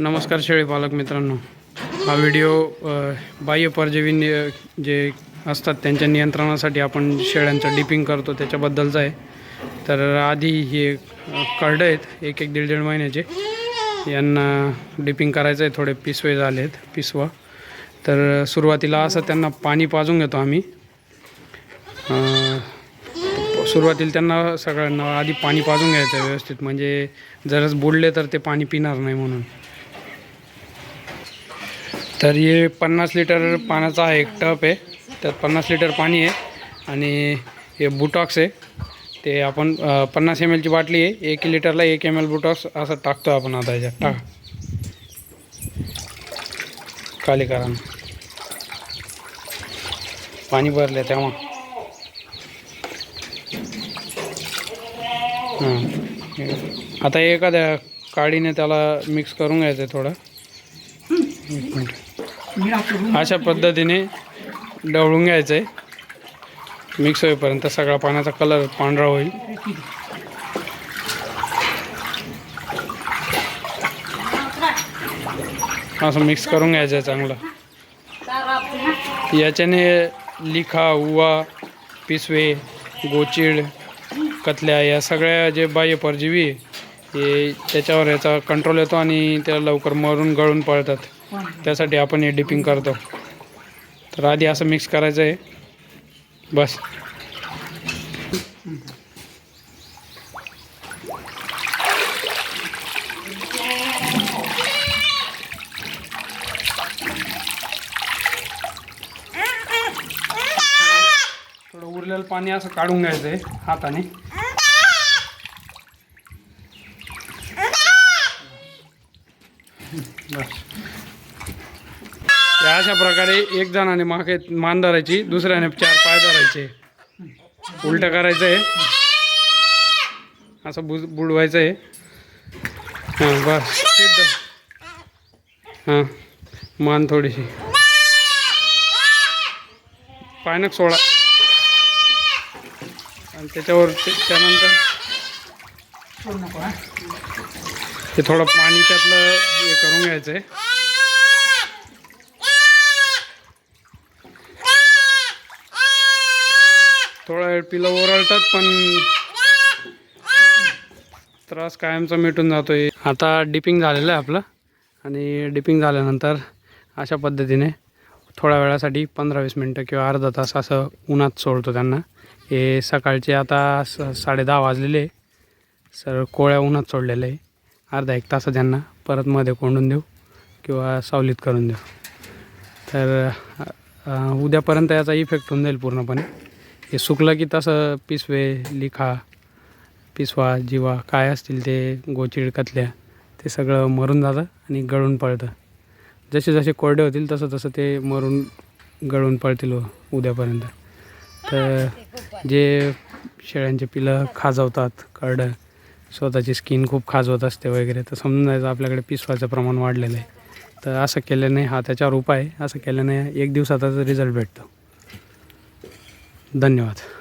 नमस्कार शेळी पालक मित्रांनो. हा व्हिडिओ बाह्य परजीवी जे असतात त्यांच्या नियंत्रणासाठी आपण शेळ्यांचं डिपिंग करतो त्याच्याबद्दलचं आहे. तर आधी हे अ, करडं आहेत एक एक दीड दीड महिन्याचे. यांना डिपिंग करायचं आहे थोडे पिसवे झाले आहेत पिसवा. तर सुरुवातीला असं त्यांना पाणी पाजून घेतो आम्ही. सुरुवातीला त्यांना सगळ्यांना आधी पाणी पाजून घ्यायचं आहे व्यवस्थित. म्हणजे जरच बुडले तर ते पाणी पिणार नाही म्हणून. तर हे पन्नास लिटर पाण्याचा हा एक टप आहे. त्यात पन्नास लिटर पाणी आहे आणि हे बुटॉक्स आहे. ते आपण पन्नास एम एलची बाटली आहे. एक लिटरला एक एम एल बुटॉक्स असं टाकतो आपण आता याच्यात. टाक. खाली करा पाणी भरले तेव्हा. हां. आता एखाद्या काडीने त्याला मिक्स करून घ्यायचं थोडं. एक मिनिट. अशा पद्धतीने ढवळून घ्यायचं आहे मिक्स होईपर्यंत सगळा पाण्याचा कलर पांढरा होईल. असं मिक्स करून घ्यायचं आहे चांगलं. याच्याने लिखा उवा पिसवे गोचिड कतल्या या सगळ्या जे बाह्य परजीवी हे त्याच्यावर याचा कंट्रोल येतो आणि त्याला लवकर मरून गळून पळतात. त्यासाठी आपण हे डिपिंग करतो. तर आधी असं मिक्स करायचं आहे. बस. थोडं उरलेलं पाणी असं काढून घ्यायचं आहे हाताने. बस. अशा प्रकारे एक जणाने मागे मान धरायची दुसऱ्याने चार पाय धरायचे. उलट करायचं आहे असं बुज बुडवायचं आहे हां बस. हां मान थोडीशी. पायनक सोडा. आणि त्याच्यावर त्यानंतर ते थोडं पाणी त्यातलं हे करून घ्यायचं आहे थोडा वेळ पिलं ओरडतात पण त्रास कायमचा मिटून जातोय. आता डिपिंग झालेलं आहे आपलं आणि डिपिंग झाल्यानंतर अशा पद्धतीने थोड्या वेळासाठी पंधरा वीस मिनटं किंवा अर्धा तास असं उन्हात सोडतो त्यांना. हे सकाळचे आता स साडे दहा वाजलेले आहे. सर कोळ्या उन्हात सोडलेलं आहे. अर्धा एक तास त्यांना परत मध्ये कोंडून देऊ किंवा सावलीत करून देऊ. तर उद्यापर्यंत याचा इफेक्ट होऊन जाईल पूर्णपणे. हे सुकलं की तसं पिसवे लिखा पिसवा जिवा काय असतील ते गोचिडकातल्या ते सगळं मरून जातं आणि गळून पळतं. जसे जसे कोरडे होतील तसं तसं ते मरून गळून पळतील हो उद्यापर्यंत. तर जे शेळ्यांचे पिलं खाजवतात करडं स्वतःची स्किन खूप खाजवत असते वगैरे तर समजून जायचं आपल्याकडे पिसवाचं प्रमाण वाढलेलं आहे. तर असं केल्याने हा त्याच्यावर उपाय आहे असं केल्याने एक दिवसातच रिझल्ट भेटतो. धन्यवाद.